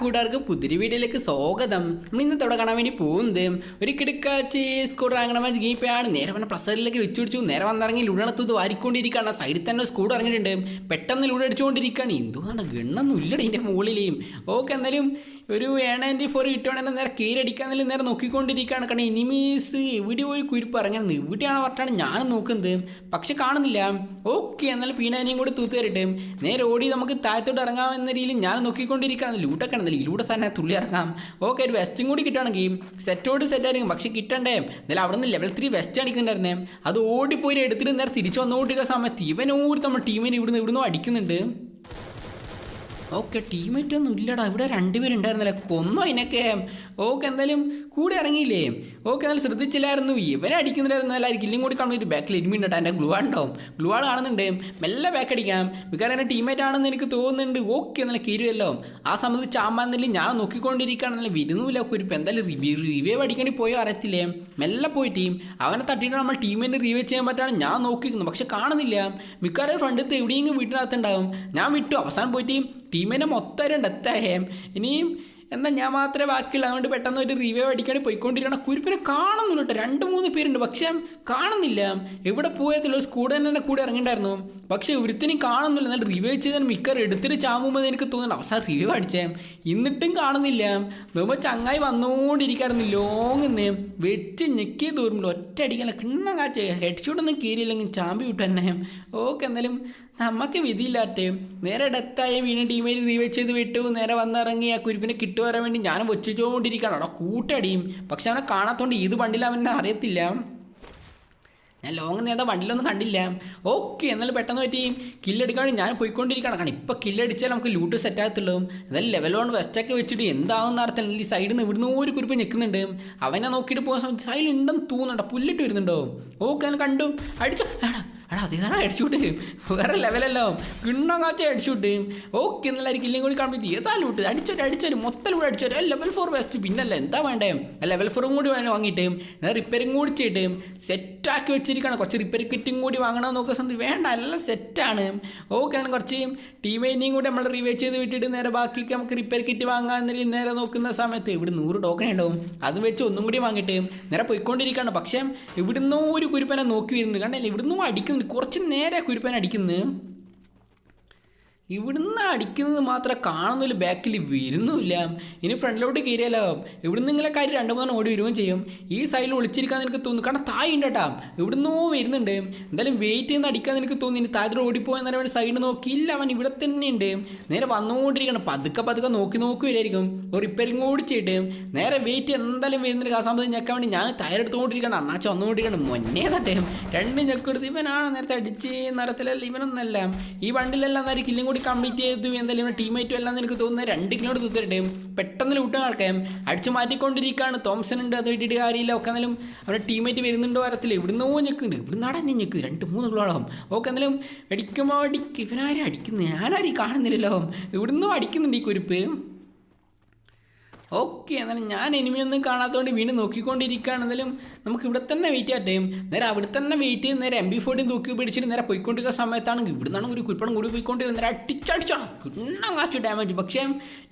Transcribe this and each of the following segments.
കൂട്ടുകാർക്ക് പുതിരി വീഡിയോയിലേക്ക് സ്വാഗതം. നമ്മൾ ഇന്നത്തെ അവിടെ കാണാൻ വേണ്ടി പോകുന്നത് ഒരു കിടക്കാച്ചി സ്കൂട്ടർ അങ്ങനെ ഗീപ്പയാണ്. നേരെ വന്ന പ്ലസറിലേക്ക് വെച്ചു പിടിച്ചു. നേരെ വന്നിറങ്ങി ലുണത്തത് വാരിക്കൊണ്ടിരിക്കുകയാണ്. സൈഡിൽ തന്നെ സ്കൂട്ടർ ഇറങ്ങിയിട്ടുണ്ട്. പെട്ടെന്ന് ലൂടെ അടിച്ചുകൊണ്ടിരിക്കുകയാണ് എന്തുകൊണ്ടാണ് ഗണ്ണൊന്നും ഇല്ലടേ ഇതിന്റെ മുകളിലെയും. ഓക്കെ എന്തായാലും ഒരു ഏണാന്റി ഫോർ കിട്ടുവാണെങ്കിൽ നേരെ കീരടിക്കാന്നില്ല നേരെ നോക്കിക്കൊണ്ടിരിക്കുകയാണ്. കാരണം എനിമീസ് എവിടെ ഒരു കുരിപ്പ് ഇറങ്ങുന്നത്. ഇവിടെയാണ് പറഞ്ഞാണ് ഞാൻ നോക്കുന്നത്. പക്ഷെ കാണുന്നില്ല. ഓക്കെ എന്നാൽ പീനാനിയും കൂടി തൂത്ത് കയറിയിട്ട് നേരെ ഓടി നമുക്ക് താഴത്തോട്ട് ഇറങ്ങാമെന്ന രീതിയിൽ ഞാൻ നോക്കിക്കൊണ്ടിരിക്കുകയാണ്. ലൂട്ടൊക്കെ ആണെന്നില്ല ലൂടെ സാധനം തുള്ളി ഇറങ്ങാം. ഓക്കെ ഒരു വെസ്റ്റും കൂടി കിട്ടുകയാണെങ്കിൽ സെറ്റോട് സെറ്റായിരിക്കും പക്ഷെ കിട്ടണ്ടേ? എന്നാലും അവിടെ നിന്ന് ലെവൽ ത്രീ വെസ്റ്റ് അടിക്കുന്നുണ്ടായിരുന്നേ അത് ഓടിപ്പോയി എടുത്തിട്ട് നേരെ തിരിച്ചു വന്നുകൊണ്ടിരിക്കുന്ന സമയത്ത് ഇവനൂർ നമ്മുടെ ടീമിന് ഇവിടുന്ന് ഇവിടുന്ന് അടിക്കുന്നുണ്ട്. ഓക്കെ ടീമേറ്റ് ഒന്നും ഇല്ലടാ. ഇവിടെ രണ്ടുപേരുണ്ടായിരുന്നല്ലേ? കൊന്നോ അതിനൊക്കെ ഓക്കെ എന്തായാലും കൂടെ ഇറങ്ങിയില്ലേ? ഓക്കെ എന്നാലും ശ്രദ്ധിച്ചില്ലായിരുന്നു. ഇവനെ അടിക്കുന്നുണ്ടായിരുന്നു എല്ലാവരും കില്ലും കൂടി ഒരു ബാക്കിൽ ഇരുമിണ്ടോ എന്റെ ഗ്ലൂ ഉണ്ടാവും ഗ്ലൂ ആൾ കാണുന്നുണ്ട്. മെല്ലെ ബാക്ക് അടിക്കാം. മിക്കാറും എന്റെ ടീമേറ്റ് ആണെന്ന് എനിക്ക് തോന്നുന്നുണ്ട്. ഓക്കെ നല്ല കീരുമല്ലോ ആ സമയത്ത് ചാമ്പാന്നില്ല ഞാൻ നോക്കിക്കൊണ്ടിരിക്കുകയാണെന്നല്ല വരുന്നില്ല. ഒരു എന്തായാലും റിവ്യൂ അടിക്കേണ്ടി പോയോ? അറിയത്തില്ലേ? മെല്ലെ പോയി ടീം അവനെ തട്ടിയിട്ട് നമ്മൾ ടീമിനെ റിവ്യൂ ചെയ്യാൻ പറ്റാണ്. ഞാൻ നോക്കിയിരുന്നു പക്ഷെ കാണുന്നില്ല. മിക്കവാറും ഫ്രണ്ടിൽ എവിടെയെങ്കിലും വീട്ടിനകത്തുണ്ടാവും ഞാൻ വിട്ടു. അവസാനം പോയിട്ട് ടീമിനെ മൊത്തം ഡെത്തായേ ഇനിയും എന്നാൽ ഞാൻ മാത്രമേ ബാക്കിയുള്ളൂ. അതുകൊണ്ട് പെട്ടെന്ന് ഒരു റിവ്യൂ അടിക്കാണ്ട് പോയിക്കൊണ്ടിരിക്കണം കുരിപ്പിനെ കാണുന്നില്ല കേട്ടോ രണ്ട് മൂന്ന് പേരുണ്ട്. പക്ഷേ കാണുന്നില്ല. എവിടെ പോയത്തില്ല ഒരു തന്നെ കൂടെ ഇറങ്ങിണ്ടായിരുന്നു പക്ഷേ ഒരുത്തിനും കാണുന്നില്ല. എന്നാൽ റിവ്യൂ ചെയ്താൽ മിക്കർ എടുത്തിട്ട് ചാമ്പുമ്പോൾ എനിക്ക് തോന്നുന്നു അവസാനം റിവ്യൂ അടിച്ചേ. എന്നിട്ടും കാണുന്നില്ല. നമ്മൾ ചങ്ങായി വന്നുകൊണ്ടിരിക്കായിരുന്നു ലോങ്ങിന്ന് വെച്ച് ഞെക്കി ദൂരം ഒറ്റ അടിക്കാൻ കിണ്ണ കാച്ച ഹെഡ്ഷൂട്ടൊന്നും കീറിയില്ലെങ്കിൽ ചാമ്പി വിട്ടു തന്നെ. ഓക്കെ എന്തായാലും നമുക്ക് വിധിയില്ലാട്ടേ. നേരെ ഡെത്തായ വീണ് ടീമിൽ റീവെച്ച് ചെയ്ത് വിട്ടു. നേരെ വന്നിറങ്ങി ആ കുരിപ്പിനെ കിട്ടുവരാൻ വേണ്ടി ഞാൻ വെച്ചുകൊണ്ടിരിക്കുകയാണ് അവിടെ കൂട്ടടിയും. പക്ഷെ അവനെ കാണാത്തോണ്ട് ഇത് വണ്ടിയിൽ അവനെ അറിയത്തില്ല. ഞാൻ ലോങ് നേതാ വണ്ടിയിലൊന്നും കണ്ടില്ല. ഓക്കെ എന്നാലും പെട്ടെന്ന് പറ്റി. കില്ലെടുക്കാണ്ട് ഞാൻ പോയിക്കൊണ്ടിരിക്കുകയാണ് കാരണം ഇപ്പം കില്ലടിച്ചാൽ നമുക്ക് ലൂട്ട് സെറ്റ് ആകത്തുള്ളൂ. എന്നാലും ലെവൽ വൺ വെസ്റ്റൊക്കെ വെച്ചിട്ട് എന്താവുന്ന അർത്ഥം ഈ സൈഡിൽ നിന്ന് ഇവിടുന്ന് ഒരു കുറിപ്പ് നിൽക്കുന്നുണ്ട് അവനെ നോക്കിയിട്ട് പോകുന്ന സമയത്ത് സൈഡിൽ ഉണ്ടെന്ന് തോന്നുന്നുണ്ടോ. പുല്ലിട്ട് വരുന്നുണ്ടോ? ഓക്കെ ഞാൻ കണ്ടു. അടിച്ചോ. എടാ അതേതാണ് ഹെഡ്ഷൂട്ട് വേറെ ലെവലല്ലോ കിണ്ണം കാച്ച ഹെഡ്ഷൂട്ട് ഓക്കെ എന്നാലും കില്ലും കൂടി കാണുമ്പോൾ ഏതാ ലൂട്ട് അടിച്ചൊരു അടിച്ചൊരു. മൊത്തം ലൂട്ട് അടിച്ചൊരു. ലെവൽ ഫോർ വെസ്റ്റ് പിന്നല്ല എന്താ വേണ്ടേ? ലെവൽ ഫോറും കൂടി വേണം വാങ്ങിയിട്ട് നേരെ റിപ്പയറും കൂടി ചെയ്തിട്ട് സെറ്റാക്കി വെച്ചിരിക്കണം. കുറച്ച് റിപ്പയർ കിറ്റും കൂടി വാങ്ങണമെന്ന് നോക്കുന്ന സമയത്ത് വേണ്ട എല്ലാം സെറ്റാണ് ഓക്കെ അങ്ങനെ കുറച്ച് ടീമേനെയും കൂടി നമ്മൾ റിവൈവ് ചെയ്ത് വിട്ടിട്ട് നേരെ ബാക്കിയൊക്കെ നമുക്ക് റിപ്പയർ കിറ്റ് വാങ്ങാൻ എന്നൊരു നേരെ നോക്കുന്ന സമയത്ത് ഇവിടെ നൂറ് ടോക്കൺ ഉണ്ടാവും അത് വെച്ച് ഒന്നും കൂടി വാങ്ങിയിട്ട് നേരെ പോയിക്കൊണ്ടിരിക്കുകയാണ്. പക്ഷേ ഇവിടുന്നോ ഒരു കുരുപ്പനെ നോക്കി വരുന്നുണ്ട്. കണ്ടല്ലേ? ഇവിടുന്നും അടിക്കുന്നുണ്ട് കുറച്ച് നേരെ കുരുപ്പൻ അടിക്കുന്നത് ഇവിടുന്ന് അടിക്കുന്നത് മാത്രം കാണുന്നില്ല ബാക്കിൽ വരുന്നുമില്ല. ഇനി ഫ്രണ്ടിലോട്ട് കയറിയാലോ? ഇവിടുന്ന് നിങ്ങളെ കാര്യം രണ്ട് മൂന്നെണ്ണം ഓടി വരികയും ചെയ്യും. ഈ സൈഡിൽ ഒളിച്ചിരിക്കാൻ എനിക്ക് തോന്നുന്നു. കാരണം തായ് ഉണ്ട് കേട്ടാ. ഇവിടുന്നോ വരുന്നുണ്ട്. എന്തായാലും വെയിറ്റ് ചെയ്യുന്ന അടിക്കാൻ എനിക്ക് തോന്നി ഇനി താഴത്തോട് ഓടിപ്പോയാൽ നേരം വേണ്ടി സൈഡിൽ നോക്കിയില്ല. അവൻ ഇവിടെ തന്നെ ഉണ്ട്. നേരെ വന്നുകൊണ്ടിരിക്കണം പതുക്കെ പതുക്കെ നോക്കി നോക്കി വരായിരിക്കും റിപ്പയറിങ് കൂടി ചെയ്തിട്ട് നേരെ വെയിറ്റ് എന്തായാലും വരുന്നുണ്ട്. ആ സമയത്ത് ഞെക്കാൻ വേണ്ടി ഞാൻ തയ്യാറെടുത്തുകൊണ്ടിരിക്കണം അണ്ണാച്ച വന്നുകൊണ്ടിരിക്കണം മുന്നേ തട്ടേ. രണ്ട് ഞെക്കെടുത്ത് ഇവനാണ് നേരത്തെ അടിച്ച് നടത്തിലല്ല. ഇവനൊന്നല്ല. ഈ വണ്ടിലെല്ലാം നേരം കില്ലും കൂടി കംപ്ലീറ്റ് ചെയ്തു എന്തായാലും ടീം ടീമേറ്റും എല്ലാം എനിക്ക് തോന്നുന്നത്. രണ്ട് കിലോട് തുത്തരട്ടെ പെട്ടെന്ന് ലൂട്ടും ആൾക്കാരും. അടിച്ച് മാറ്റിക്കൊണ്ടിരിക്കുകയാണ്. തോംസൺ ഉണ്ട് അത് വിട്ടിട്ട് കാര്യമില്ല. ഒക്കെ എന്നാലും അവരുടെ ടീമേറ്റ് വരുന്നുണ്ടോ വരത്തില്ല. ഇവിടുന്നോ ഞെക്കുന്നുണ്ട്. ഇവിടുന്ന് അടഞ്ഞ് ഞെക്ക്. രണ്ട് മൂന്ന് കിലോളം ഓക്കെ എന്നാലും അടിക്കുമ്പോൾ അടിക്കും. ഇവനാരും അടിക്കുന്നത് ഞാനാരും കാണുന്നില്ലല്ലോ. ഇവിടുന്നും അടിക്കുന്നുണ്ട് ഈ കുരിപ്പ്. ഓക്കെ എന്നാലും ഞാൻ എനിമിയൊന്നും കാണാത്തതുകൊണ്ട് വീണ്ടും നോക്കിക്കൊണ്ടിരിക്കുകയാണ് എന്നാലും നമുക്ക് ഇവിടെ തന്നെ വെയിറ്റ് ചെയ്യാം. ടൈം. നേരെ അവിടെ തന്നെ വെയിറ്റ് ചെയ്ത് നേരെ എം ബി ഫോർട്ടിയും തൂക്കി പിടിച്ചിട്ട് നേരെ പോയിക്കൊണ്ടിരിക്കുന്ന സമയത്താണ് നിന്നാണ് ഒരു കുൽപ്പണം കൂടി പോയിക്കൊണ്ടിരുന്നത്. നേരെ അടിച്ചടിച്ചാണ് കിണ്ണം കാച്ചു ഡാമേജ് പക്ഷേ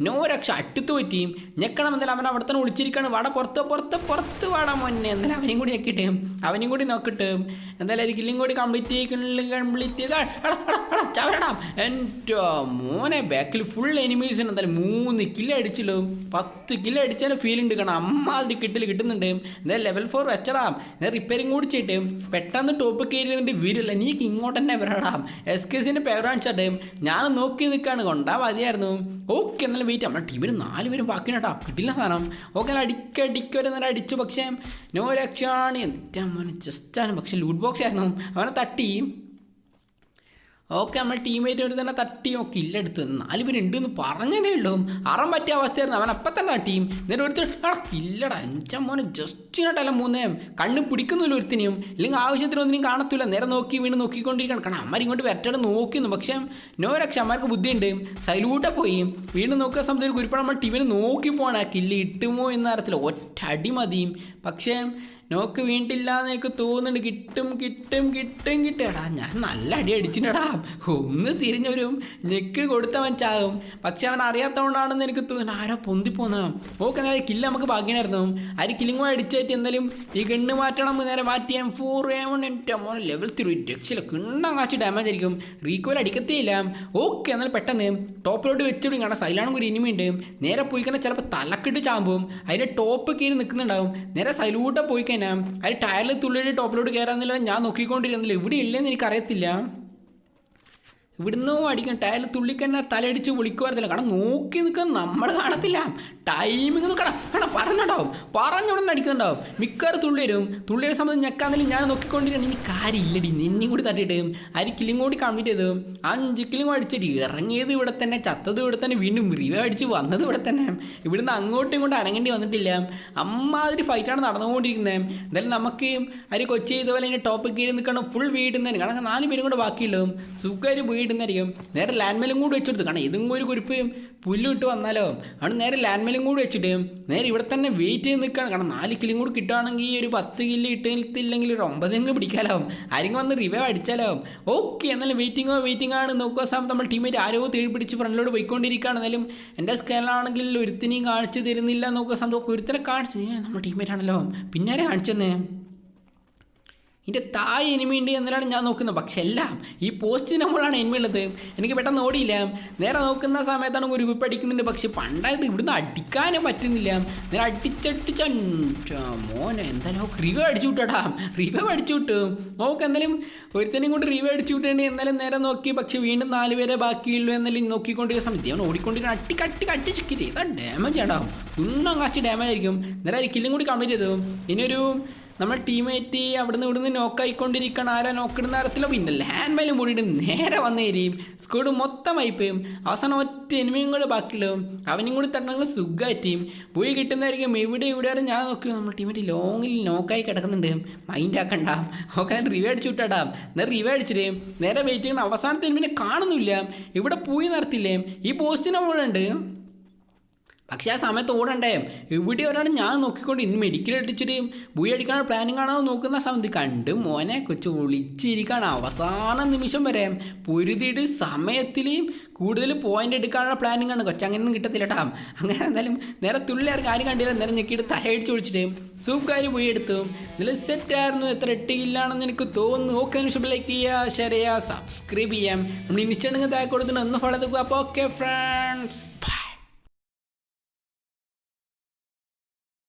നോ രക്ഷ. അട്ടുത്ത് പറ്റിയും ഞെക്കണം എന്നാലും അവൻ അവിടെ തന്നെ ഒളിച്ചിരിക്കുകയാണ്. വാട പുറത്ത് പുറത്ത് പുറത്ത് വാടാ മുന്നേ എന്നാലും അവനെയും കൂടി ഞെക്കിട്ടേ അവനെയും കൂടി നോക്കിട്ട് എന്തായാലും ഒരു കില്ലും കൂടി കംപ്ലീറ്റ് ചെയ്യിക്കണില്ല കംപ്ലീറ്റ് ചെയ്താൽ എന്റെ മോനെ ബാക്കിൽ ഫുൾ എനിമീസിന് എന്തായാലും മൂന്ന് കില്ല് അടിച്ചല്ലോ പത്ത് കില്ല് അടിച്ചാലും ഫീൽ ഉണ്ട് അമ്മ അതിൽ കിട്ടിൽ കിട്ടുന്നുണ്ട്. എന്തായാലും ലെവൽ ഫോർ വെച്ചടാം ഞാൻ റിപ്പയറിങ് കൂടി ചെയ്തിട്ട് പെട്ടെന്ന് ടോപ്പ് കയറിയിരുന്നിട്ട് വീരില്ല. നീക്ക് ഇങ്ങോട്ട് തന്നെ വരടാം. എസ് കെ സിന്റെ പേരാണിച്ചാട്ടെ ഞാൻ നോക്കി നിൽക്കാണ് കൊണ്ടാ മതിയായിരുന്നു. ഓക്കെ എന്നാലും വെയിറ്റ് നമ്മുടെ ടീമിൽ നാല് പേരും ബാക്കി കേട്ടോ. കിട്ടില്ല സാധനം. ഓക്കെ എന്നാൽ അടിക്കടിക്കൊരു നേരം അടിച്ചു. പക്ഷേ നോ രക്ഷാണ് എന്റെ ജസ്റ്റ് ജസ്റ്റാണ് പക്ഷേ ലൂട്ട് ബോക്സ് ആയിരുന്നു. അവനെ തട്ടി. ഓക്കെ നമ്മൾ ടീമേറ്റ് ഒരു തന്നെ തട്ടി നോക്കി ഇല്ല എടുത്ത് നാല് പേര് എന്ന് പറഞ്ഞതേ ഉള്ളൂ. അറം പറ്റിയ അവസ്ഥയായിരുന്നു. അവൻ അപ്പം തന്നെ ടീം നേരെ ഒരുത്തൻ ഇല്ലടാ എന്റെ മോനെ ജസ്റ്റിനോട്ടല്ല മൂന്നേം. കണ്ണ് പിടിക്കുന്നില്ല ഒരുത്തിനെയും. ഇല്ലെങ്കിൽ ആവശ്യത്തിന് ഒന്നിനും കാണത്തില്ല. നേരെ നോക്കി വീണ് നോക്കിക്കൊണ്ടിരിക്കണം കാരണം അമ്മ ഇങ്ങോട്ട് വെറ്റോടെ നോക്കിയിരുന്നു പക്ഷേ നോ രക്ഷ. അമ്മമാർക്ക് ബുദ്ധിയുണ്ട്. സൈലൂട്ടെ പോയി. വീണ്ടും നോക്കുന്ന സമയത്ത് ഒരു കുരിപ്പണം നമ്മൾ ടീമിന് നോക്കി പോകണം ആ കില്ല് ഇട്ടുമോ എന്ന അറിയത്തില്ല ഒറ്റ അടി മതിയും. പക്ഷേ നോക്ക് വീണ്ടില്ല എന്ന് എനിക്ക് തോന്നുന്നുണ്ട്. കിട്ടും കിട്ടും കിട്ടും കിട്ടും. എടാ ഞാൻ നല്ല അടി അടിച്ചിട്ടടാ ഒന്ന് തിരിഞ്ഞൊരു നെക്ക് കൊടുത്തവൻ ചാകും പക്ഷെ അവൻ അറിയാത്തതുകൊണ്ടാണെന്ന് എനിക്ക് തോന്നുന്നു. ആരോ പൊന്തിപ്പോന്ന ഓക്കെ എന്നാൽ കില്ല നമുക്ക് ഭാഗ്യനായിരുന്നു ആര് പോയി അടിച്ചേറ്റ് എന്തായാലും ഈ ഗണ്ണ് മാറ്റണം. നേരെ മാറ്റിയാൽ ഫോർ എവൺ എന്റെ മോനെ ലെവൽ ത്രീ രക്ഷയില്ല കിണ്ണ കാശ് ഡാമേജ് ആയിരിക്കും. റീകോയിൽ അടിക്കത്തേയില്ല. ഓക്കെ എന്നാൽ പെട്ടെന്ന് ടോപ്പിലോട്ട് വെച്ചിടും. കാരണം സൈലാണെങ്കിൽ ഒരു ഇനിമയുണ്ട് നേരെ പോയിക്കണ ചിലപ്പോൾ തലക്കിട്ട് ചാമ്പും. അതിന്റെ ടോപ്പ് കയറി നിൽക്കുന്നുണ്ടാവും നേരെ സൈലൂട്ടെ പോയി കഴിഞ്ഞാൽ അത് ടയറിൽ തുള്ളിയിട്ട് ടോപ്പിലോട്ട് കയറാന്നില്ല ഞാൻ നോക്കിക്കൊണ്ടിരുന്നില്ല. ഇവിടെ ഇല്ലെന്ന് എനിക്കറിയത്തില്ല. ഇവിടുന്ന് ടയർ തുള്ളിക്കന്നെ തലയടിച്ച് വിളിക്കുമായിരുന്നില്ല കാരണം നോക്കി നിൽക്കാൻ നമ്മൾ കാണത്തില്ല. ടൈമിങ് നോക്കണം കാരണം പറഞ്ഞുണ്ടാവും പറഞ്ഞുടനെ അടിക്കുന്നുണ്ടാവും. മിക്കവാറും തുള്ളി വരും. തുള്ളിയുടെ സമയത്ത് ഞെക്കാന്നെങ്കിലും ഞാൻ നോക്കിക്കൊണ്ടിരുന്ന ഇനി കാര്യമില്ലടി നിന്നെയും കൂടി തട്ടിയിട്ട് അരി കിലും കൂടി കമ്മിറ്റ് ചെയ്തു അഞ്ച് കിലും അടിച്ചിട്ട് ഇറങ്ങിയത് ഇവിടെ തന്നെ ചത്തത് ഇവിടെ തന്നെ വീണ്ടും റിവ അടിച്ച് വന്നത് ഇവിടെ തന്നെ. ഇവിടുന്ന് അങ്ങോട്ടും ഇങ്ങോട്ടും അനങ്ങേണ്ടി വന്നിട്ടില്ല. അമ്മാതിരി ഫൈറ്റാണ് നടന്നുകൊണ്ടിരിക്കുന്നത് എന്തായാലും നമുക്ക് അരി കൊച്ചി ഇതുപോലെ ഇനി ടോപ്പിൽ കയറി നിൽക്കണം. ഫുൾ വീടുന്നതിന്. കാരണം നാല് പേരും കൂടെ ബാക്കിയുള്ളൂ. സുഖമായിട്ട് വീടുന്നതായിരിക്കും നേരെ ലാൻഡ്മേലും കൂടി വെച്ചെടുത്ത്. കാരണം ഇതും ഒരു കുരിപ്പ് പുല്ലിട്ട് വന്നാലോ? അവിടെ നേരെ ലാൻഡ്മേലും കൂടി വെച്ചിട്ട് നേരെ ഇവിടെ തന്നെ വെയിറ്റ് ചെയ്ത് നിൽക്കുകയാണ്. കാരണം നാല് കിലും കൂടി കിട്ടുകയാണെങ്കിൽ ഒരു പത്ത് കില്ല് ഇട്ടില്ലെങ്കിൽ ഒരു ഒമ്പതെങ്കിലും പിടിക്കാലാവും ആരെങ്കിലും വന്ന് റിവൈവ് അടിച്ചാലാവും ഓക്കെ എന്നാലും വെയിറ്റിങ്ങോ വെയിറ്റിംഗ് ആണ്. നോക്കുക സമയത്ത് നമ്മൾ ടീമേറ്റ് ആരോ തേടി പിടിച്ച് ഫ്രണ്ടിലോട്ട് പോയിക്കൊണ്ടിരിക്കുകയാണ്. എന്നാലും എന്റെ സ്കെയിലാണെങ്കിൽ ഒരുത്തിനെയും കാണിച്ചു തരുന്നില്ല. നോക്കുക സമയത്ത് ഒരുത്തിനെ കാണിച്ചു നമ്മുടെ ടീമേറ്റ് ആണല്ലോ. പിന്നെ ആരെ കാണിച്ചെന്നേ? ഇതിന്റെ താഴെ എനിമി ഉണ്ട് എന്നാണ് ഞാൻ നോക്കുന്നത്. പക്ഷെ എല്ലാം ഈ പോസ്റ്റ് നമ്മളാണ് എനിമി ഉള്ളത്. എനിക്ക് പെട്ടെന്ന് ഓടിയില്ല. നേരെ നോക്കുന്ന സമയത്താണ് ഒരു ഗ്രൂപ്പ് അടിക്കുന്നുണ്ട് പക്ഷെ പണ്ടായത് ഇവിടുന്ന് അടിക്കാനേ പറ്റുന്നില്ല. നേരെ അടിച്ചടിച്ച മോനെ എന്തായാലും റിവ അടിച്ചു വിട്ടാ റിവ അടിച്ചു വിട്ടു. നോക്ക് എന്തായാലും ഒരുത്തനെയും കൊണ്ട് റിവ അടിച്ചു വിട്ടുണ്ട് എന്നാലും നേരെ നോക്കി. പക്ഷെ വീണ്ടും നാല് പേരെ ബാക്കിയുള്ളൂ എന്നാലും നോക്കിക്കൊണ്ടിരിക്കുന്ന സമയത്ത് അവൻ ഓടിക്കൊണ്ടിരിക്കുന്ന അട്ടി കട്ടി കട്ടി ചിക്കിരി. ഇതാ ഡാമേജ് ഉണ്ടാവും ഉണ്ണം കാച്ച് ഡാമേജ് ആയിരിക്കും. നേരെ കില്ലും കൂടി കംപ്ലീറ്റ് ചെയ്തു. ഇനിയൊരു നമ്മൾ ടീമേറ്റ് അവിടുന്ന് ഇവിടുന്ന് നോക്കായിക്കൊണ്ടിരിക്കണം ആരാ നോക്കിടുന്ന തരത്തിലോ പിന്നെ ഹാൻഡ് മേലും കൂടിയിട്ട് നേരെ വന്നേരിയും സ്കൂഡ് മൊത്തമായി പോയും അവസാനം ഒറ്റ എനിമയും കൂടെ ബാക്കിയുള്ളൂ അവനും കൂടി തട്ടണമെങ്കിൽ സുഖമായിട്ടും പോയി കിട്ടുന്നതായിരിക്കും. ഇവിടെ ഇവിടെ വരെ ഞാൻ നോക്കി നമ്മൾ ടീമേറ്റ് ലോങ്ങിൽ നോക്കായി കിടക്കുന്നുണ്ട്. മൈൻഡ് ആക്കണ്ട. ഓക്കെ റിവേ അടിച്ചു വിട്ടാടാം. നേരെ റിവേ അടിച്ചിട്ട് നേരെ വെയിറ്റ് ചെയ്യണം അവസാനത്തെ എനിമിനെ കാണുന്നില്ല ഇവിടെ പോയി നിർത്തില്ലേ. ഈ പോസ്റ്റിനെ മുകളുണ്ട് പക്ഷെ ആ സമയത്ത് ഓടണ്ടേ? ഇവിടെ ഒരാണ് ഞാൻ നോക്കിക്കൊണ്ട് ഇന്ന് മെഡിക്കൽ അടിച്ചിട്ട് ബുയി അടിക്കാനുള്ള പ്ലാനിങ് ആണോ നോക്കുന്ന സമയത്ത് കണ്ട് മോനെ കൊച്ചു ഒളിച്ചിരിക്കാണ് അവസാന നിമിഷം വരെ പൊരുതിയിട്ട് സമയത്തിൽ കൂടുതൽ പോയിന്റ് എടുക്കാനുള്ള പ്ലാനിങ് ആണ്. കൊച്ചു അങ്ങനെയൊന്നും കിട്ടത്തില്ല കേട്ടോ അങ്ങനെ എന്തായാലും നേരെ തുള്ളിയാർ ആരും കണ്ടില്ല. നേരെ ഞെക്കിയിട്ട് തലയടിച്ച് വിളിച്ചിട്ട് സൂക്കാർ പോയി എടുത്തു. ഇതിൽ സെറ്റായിരുന്നു എത്ര എട്ടിയില്ലാണെന്ന് എനിക്ക് തോന്നുന്നു. ഓക്കെ നിമിഷം ലൈക്ക് ചെയ്യുക ഷെയർ ചെയ്യുക സബ്സ്ക്രൈബ് ചെയ്യാം. നമ്മൾ ഇൻസ്റ്റാണെങ്കിൽ താഴെ കൊടുത്തിട്ട് ഒന്ന് ഫോളോ എടുക്കുക അപ്പോൾ ഓക്കെ ഫ്രണ്ട്സ്